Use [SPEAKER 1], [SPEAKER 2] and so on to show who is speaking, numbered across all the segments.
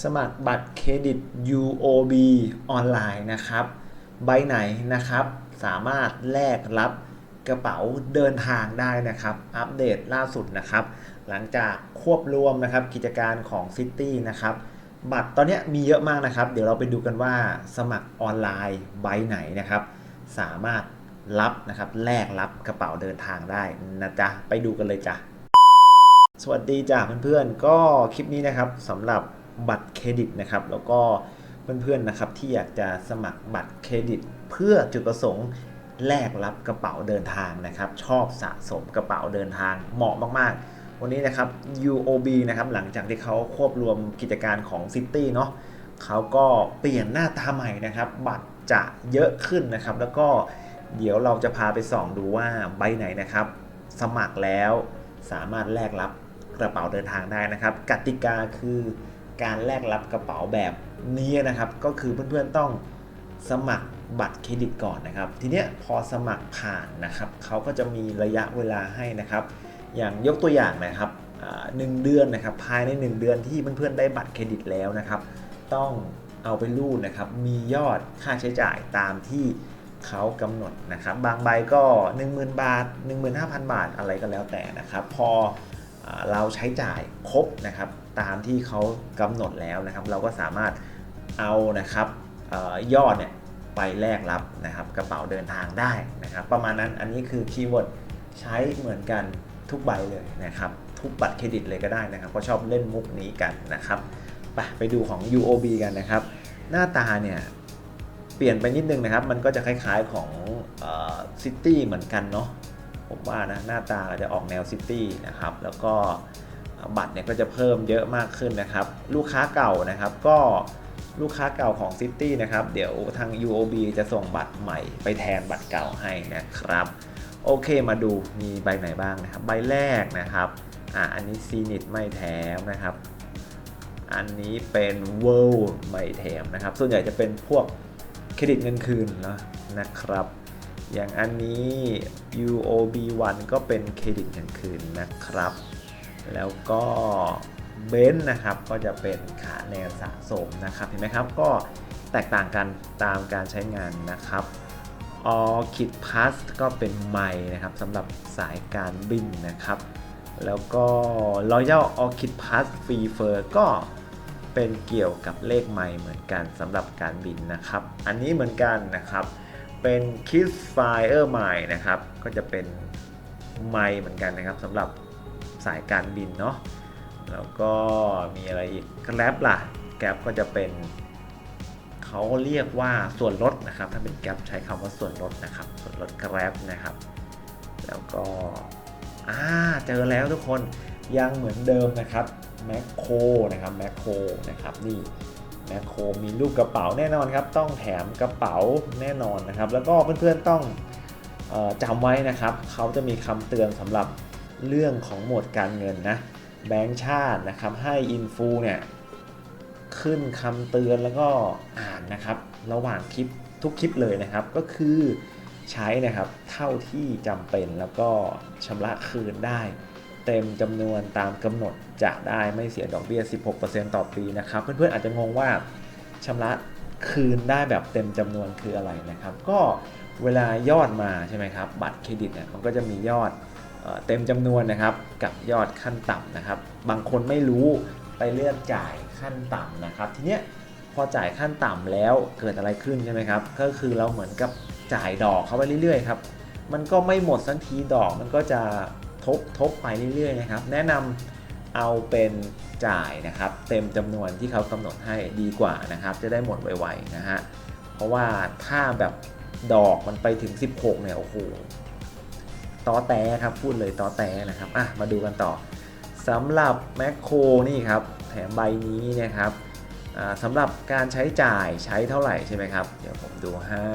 [SPEAKER 1] สมัครบัตรเครดิต UOB ออนไลน์นะครับ ใบไหนนะครับ สามารถแลกรับกระเป๋าเดินทางได้นะครับ อัปเดตล่าสุดนะครับ หลังจากควบรวมนะครับกิจการของ City นะครับบัตรตอนนี้มีเยอะมากนะครับ เดี๋ยวเราไปดูกันว่าสมัครออนไลน์ใบไหนนะครับ สามารถรับนะครับแลกรับกระเป๋าเดินทางได้นะจ๊ะไปดูกันเลยจ้ะสวัสดีจ้าเพื่อนๆก็คลิปนี้นะครับสำหรับ บัตรเครดิตนะครับ แล้วก็เพื่อนๆนะครับที่อยากจะสมัครบัตรเครดิต เพื่อจุดประสงค์แลกรับกระเป๋าเดินทางนะครับ ชอบสะสมกระเป๋าเดินทางเหมาะมากๆ วันนี้นะครับ UOB นะครับหลังจากที่เขาควบรวมกิจการของ City เนาะเขาก็เปลี่ยนหน้าตาใหม่นะครับ บัตรจะเยอะขึ้นนะครับ แล้วก็เดี๋ยวเราจะพาไปส่องดูว่าใบไหนนะครับ สมัครแล้วสามารถแลกรับกระเป๋าเดินทางได้นะครับ กติกาคือ การแลกรับกระเป๋าแบบนี้นะครับ ก็คือเพื่อนๆต้องสมัครบัตรเครดิตก่อนนะครับ ทีเนี้ยพอสมัครผ่านนะครับเขาก็จะมีระยะเวลาให้นะครับ อย่างยกตัวอย่างนะครับหนึ่งเดือนนะครับ ภายใน 1 เดือนที่เพื่อนๆได้บัตรเครดิตแล้วนะครับ ต้องเอาไปรูดนะครับ มียอดค่าใช้จ่ายตามที่เขากำหนดนะครับ บางใบก็ 10,000 บาท 15,000 บาทอะไรก็แล้วแต่นะครับ พออเราใช้จ่ายครบนะครับ ตามที่เขากำหนดแล้วนะครับ เราก็สามารถเอานะครับออยอดเนี่ยไปแลกรับนะครับกระเป๋าเดินทางได้นะครับ ประมาณนั้นอันนี้คือคีย์เวิร์ดใช้เหมือนกันทุกใบเลยนะครับ ทุกบัตรเครดิตเลยก็ได้นะครับเพราชอบเล่นมุกนี้กันนะครับไปไปดูของ UOB กันนะครับ หน้าตาเนี่ยเปลี่ยนไปนิดนึงนะครับ มันก็จะคล้ายๆของซิตี้เหมือนกันเนาะผมว่านะหน้าตาจะออกแนวซิตี้นะครับแล้วก็ บัตรเนี่ยก็จะเพิ่มเยอะมากขึ้นนะครับ ลูกค้าเก่านะครับก็ลูกค้าเก่าของซิตี้นะครับ เดี๋ยวทาง UOB จะส่งบัตรใหม่ไปแทนบัตรเก่าให้นะครับ โอเคมาดูมีใบไหนบ้างนะครับ ใบแรกนะครับ อ่าอันนี้ซีนิตไม่แถมนะครับ อันนี้เป็น World ไม่แถมนะครับ ส่วนใหญ่จะเป็นพวกเครดิตเงินคืนเนอะนะครับ อย่างอันนี้ UOB 1ก็เป็นเครดิตเงินคืนนะครับ แล้วก็เบนซ์นะครับก็จะเป็นขาแนนสะสมนะครับเห็นไหมครับก็แตกต่างกันตามการใช้งานนะครับออคิดพาสก็เป็นไมล์นะครับสำหรับสายการบินนะครับ แล้วก็ Royal Orchid Pass Free Fur ก็เป็นเกี่ยวกับเลขไมล์เหมือนกันสำหรับการบินนะครับ อันนี้เหมือนกันนะครับเป็น Kiss Fire ไมล์นะครับก็จะเป็นไมล์เหมือนกันนะครับสำหรับ สายการบินเนาะแล้วก็มีอะไรอีก Grab ล่ะ Grab ก็จะเป็นเขาเรียกว่าส่วนลดนะครับ ถ้าเป็นแกร็บใช้คำว่าส่วนลดนะครับ ส่วนลดแกร็บนะครับ แล้วก็อ่าเจอแล้วทุกคนยังเหมือนเดิมนะครับแมคโครนะครับแมคโครนะครับนี่แมคโครมีรูปกระเป๋าแน่นอนครับ ต้องแถมกระเป๋าแน่นอนนะครับ แล้วก็เพื่อนๆต้องออจำไว้นะครับ เขาจะมีคำเตือนสำหรับ เรื่องของหมวดการเงินนะแบงก์ชาตินะครับให้อินฟูเนี่ยขึ้นคำเตือนแล้วก็อ่านนะครับระหว่างคลิปทุกคลิปเลยนะครับ ก็คือใช้นะครับเท่าที่จำเป็นแล้วก็ชำระคืนได้ เต็มจำนวนตามกำหนดจะได้ไม่เสียดอกเบี้ย 16%ต่อปีนะครับ เพื่อนๆอาจจะงงว่าชำระคืนได้แบบเต็มจำนวนคืออะไรนะครับ ก็เวลายอดมาใช่ไหมครับ บัตรเครดิตเนี่ยมันก็จะมียอด เต็มจำนวนนะครับกับยอดขั้นต่ำนะครับ บางคนไม่รู้ไปเลือกจ่ายขั้นต่ำนะครับ ทีเนี้ยพอจ่ายขั้นต่ำแล้วเกิดอะไรขึ้นใช่ไหมครับ ก็คือเราเหมือนกับจ่ายดอกเข้าไปเรื่อยๆครับ มันก็ไม่หมดสักทีดอกมันก็จะทบทบไปเรื่อยๆนะครับ แนะนำเอาเป็นจ่ายนะครับ เต็มจำนวนที่เขากำหนดให้ดีกว่านะครับ จะได้หมดไวๆนะฮะ เพราะว่าถ้าแบบดอกมันไปถึง 16เนี่ยโอ้โห ตอแตครับพูดเลยตอแตนะครับอะมาดูกันต่อสำหรับแมคโครนี่ครับแถมใบนี้นะครับสำหรับการใช้จ่ายใช้เท่าไหร่ใช่ไหมครับ เดี๋ยวผมดูให้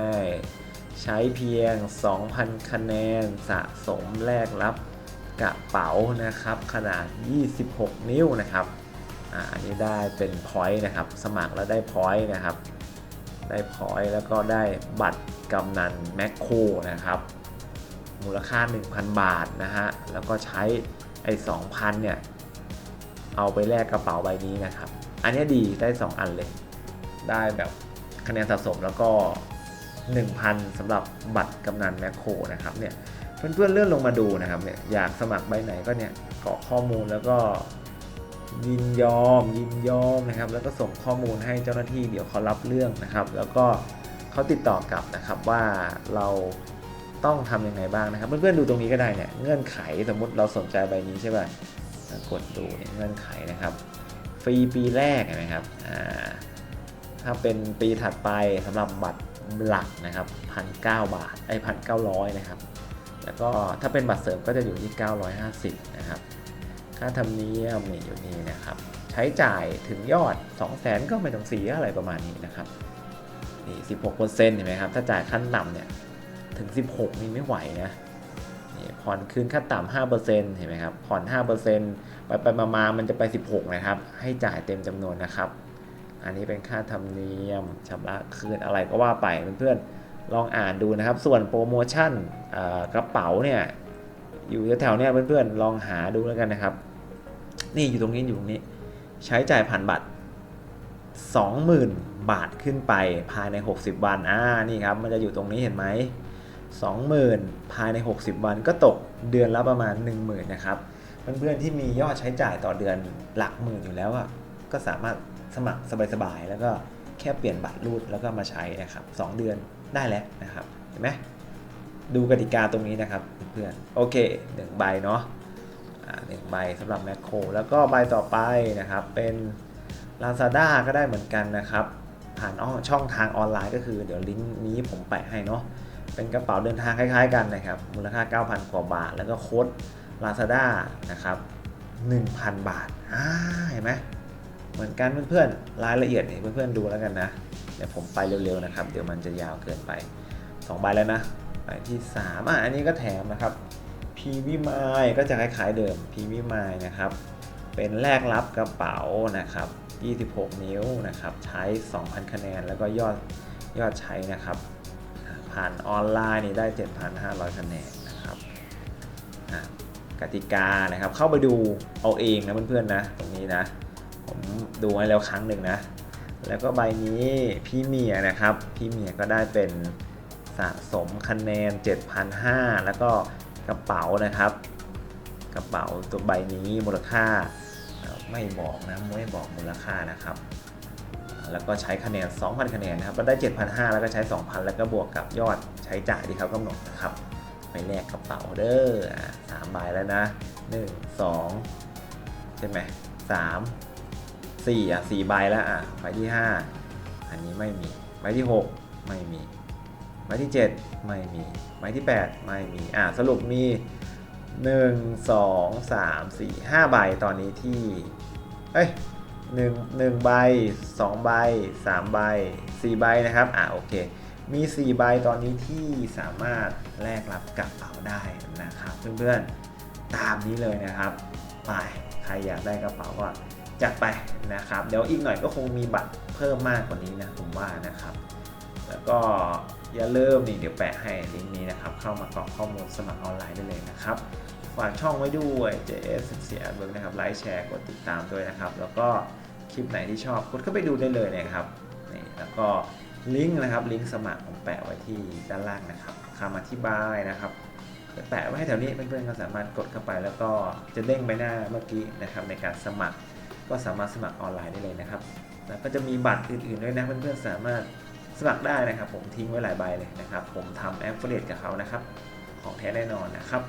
[SPEAKER 1] ใช้เพียง 2,000 คะแนนสะสมแลกรับกระเป๋านะครับ ขนาด 26 นิ้วนะครับออันนี้ได้เป็นพอยต์นะครับ สมัครแล้วได้พอยต์นะครับ ได้พอยต์แล้วก็ได้บัตรกำนันแมคโครนะครับ มูลค่า 1,000 บาทนะฮะ แล้วก็ใช้ไอ้2,000 เนี่ย เอาไปแลกกระเป๋าใบนี้นะครับ อันนี้ดีได้ 2 อันเลย ได้แบบคะแนนสะสมแล้วก็ 1,000สำหรับบัตรกำนันแมคโครนะครับเนี่ยเพื่อนๆเลื่อนลงมาดูนะครับเนี่ยอยากสมัครใบไหนก็เนี่ยกรอกข้อมูลแล้วก็ยินยอมยินยอมนะครับ แล้วก็ส่งข้อมูลให้เจ้าหน้าที่เดี๋ยวเขารับเรื่องนะครับ แล้วก็เขาติดต่อกลับนะครับว่าเรา ต้องทำยังไงบ้างนะครับเพื่อนๆดูตรงนี้ก็ได้เนี่ยเงื่อนไขสมมุติเราสนใจใบนี้ใช่ป่ะกดดูเนี่ยเงื่อนไขนะครับ ฟรีปีแรกเห็นไหมครับถ้าเป็นปีถัดไปสำหรับบัตรหลักนะครับพันเบาทไอ้พันเก้านะครับ แล้วก็ถ้าเป็นบัตรเสริมก็จะอยู่ที่ 950 นะครับ ค่าธรรมเนียมนี่อยู่นี่นะครับ ใช้จ่ายถึงยอด 200,000 ก็ไม่ต้องเสียอะไรประมาณนี้นะครับนี่16%เห็นไหมครับ ถ้าจ่ายขั้นต่ำเนี่ย ถึง 16 นี่ไม่ไหวนะนี่ผ่อนคืนขั้นต่ำ5%เห็นไหมครับ ผ่อน5%ไปไปมามามันจะไป 16 นะครับ ให้จ่ายเต็มจำนวนนะครับ อันนี้เป็นค่าธรรมเนียมชำระคืนอะไรก็ว่าไปเพื่อนๆ ลองอ่านดูนะครับ ส่วนโปรโมชั่นกระเป๋าเนี่ยอยู่แถวๆเนี้ยเพื่อนๆ ลองหาดูแล้วกันนะครับ นี่อยู่ตรงนี้อยู่ตรงนี้ ใช้จ่ายผ่านบัตร 20,000 บาทขึ้นไปภายใน 60 วัน อ่า นี่ครับ มันจะอยู่ตรงนี้เห็นไหม 20,000 ภายใน 60 วันก็ตกเดือนละประมาณ 10,000นะครับเพื่อนๆที่มียอดใช้จ่ายต่อเดือนหลักหมื่นอยู่แล้วอะก็สามารถสมัครสบายๆแล้วก็แค่เปลี่ยนบัตรรูดแล้วก็มาใช้นะครับ 2 เดือนได้แล้วนะครับเห็นไหมดูกติกาตรงนี้นะครับเพื่อนๆโอเค1ใบเนาะหนึ่งใบสำหรับแมคโครแล้วก็ใบต่อไปนะครับเป็น Lazada ก็ได้เหมือนกันนะครับ ผ่านอ้อช่องทางออนไลน์ก็คือเดี๋ยวลิงก์นี้ผมแปะให้เนาะ เป็นกระเป๋าเดินทางคล้ายๆกันนะครับ มูลค่า 9,000 กว่าบาท แล้วก็โค้ด Lazada นะครับ 1,000 บาทอ่าเห็นไหมเหมือนกันเพื่อนๆ รายละเอียดนี่เพื่อนๆดูแล้วกันนะ เดี๋ยวผมไปเร็วๆนะครับ เดี๋ยวมันจะยาวเกินไป 2 ใบแล้วนะใบที่3อะอันนี้ก็แถมนะครับพีวิมายก็จะคล้ายๆเดิมพีวิมายนะครับ เป็นแลกรับกระเป๋านะครับ 26 นิ้วนะครับ ใช้ 2,000 คะแนน แล้วก็ยอดยอดใช้นะครับ ผ่านออนไลน์นี่ได้ 7,500 คะแนนนะครับกติกานะครับ เข้าไปดูเอาเองนะเพื่อนๆนะตรงนี้นะ ผมดูให้แล้วครั้งหนึ่งนะ แล้วก็ใบนี้พี่เมียนะครับ พี่เมียก็ได้เป็นสะสมคะแนน 7,500 แล้วก็กระเป๋านะครับ กระเป๋าตัวใบนี้มูลค่าไม่บอกนะไม่บอกมูลค่านะครับ แล้วก็ใช้คะแนน 2,000 คะแนนนะครับก็ได้ 7,500 แล้วก็ใช้ 2,000 แล้วก็บวกกับยอดใช้จ่ายที่เขากำหนดนะครับ ไปแลกกระเป๋าเด้อสามใบแล้วนะ 1 2 ใช่ไหมสามสี่อะสี่ใบแล้วอะใบที่ 5 อันนี้ไม่มีใบที่ 6 ไม่มีใบที่ 7 ไม่มีใบที่ 8 ไม่มีอะสรุปมี 1 2 3 4 5 ใบตอนนี้ที่เอ้ย หนึ่งหนึ่งใบสองใบสามใบสี่ใบนะครับอ่าโอเค มีสี่ใบตอนนี้ที่สามารถแลกรับกระเป๋าได้นะครับ เพื่อนๆตามนี้เลยนะครับไปใครอยากได้กระเป๋าก็จัดไปนะครับ เดี๋ยวอีกหน่อยก็คงมีบัตรเพิ่มมากกว่านี้นะผมว่านะครับ แล้วก็อย่าลืมนี่เดี๋ยวแปะให้ลิงก์นี้นะครับ เข้ามากรอกข้อมูลสมัครออนไลน์ได้เลยนะครับ ฝากช่องไว้ด้วย JS เสียเบิร์กนะครับไลค์แชร์กดติดตามด้วยนะครับ แล้วก็คลิปไหนที่ชอบกดเข้าไปดูได้เลยนะครับนี่แล้วก็ลิงก์นะครับลิงก์สมัครผมแปะไว้ที่ด้านล่างนะครับคำอธิบายนะครับแปะไว้ให้แถวนี้เพื่อนๆก็สามารถกดเข้าไป แล้วก็จะเด้งไปหน้าเมื่อกี้นะครับในการสมัครก็สามารถสมัครออนไลน์ได้เลยนะครับ แล้วก็จะมีบัตรอื่นๆด้วยนะเพื่อนๆสามารถสมัครได้นะครับ ผมทิ้งไว้หลายใบเลยนะครับ ผมทำแอฟเฟลตกับเขานะครับ ของแท้แน่นอนนะครับ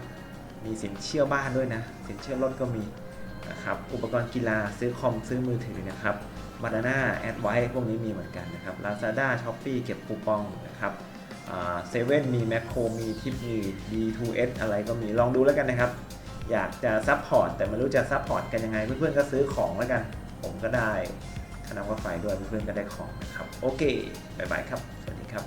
[SPEAKER 1] มีสินเชื่อบ้านด้วยนะ สินเชื่อรถก็มีนะครับ อุปกรณ์กีฬาซื้อคอมซื้อมือถือนะครับบานาน่าแอดไว้พวกนี้มีเหมือนกันนะครับ Lazada s h o p e e เก็บคูปองนะครับเซเว่นมีแมคโครมีทิปมี D2S อะไรก็มีลองดูแล้วกันนะครับ อยากจะซัพพอร์ตแต่ไม่รู้จะซัพพอร์ตกันยังไง เพื่อนๆก็ซื้อของแล้วกัน ผมก็ได้ค่าน้ำค่าไฟด้วยเพื่อนๆก็ได้ของนะครับ โอเค บ๊ายบายครับ สวัสดีครับ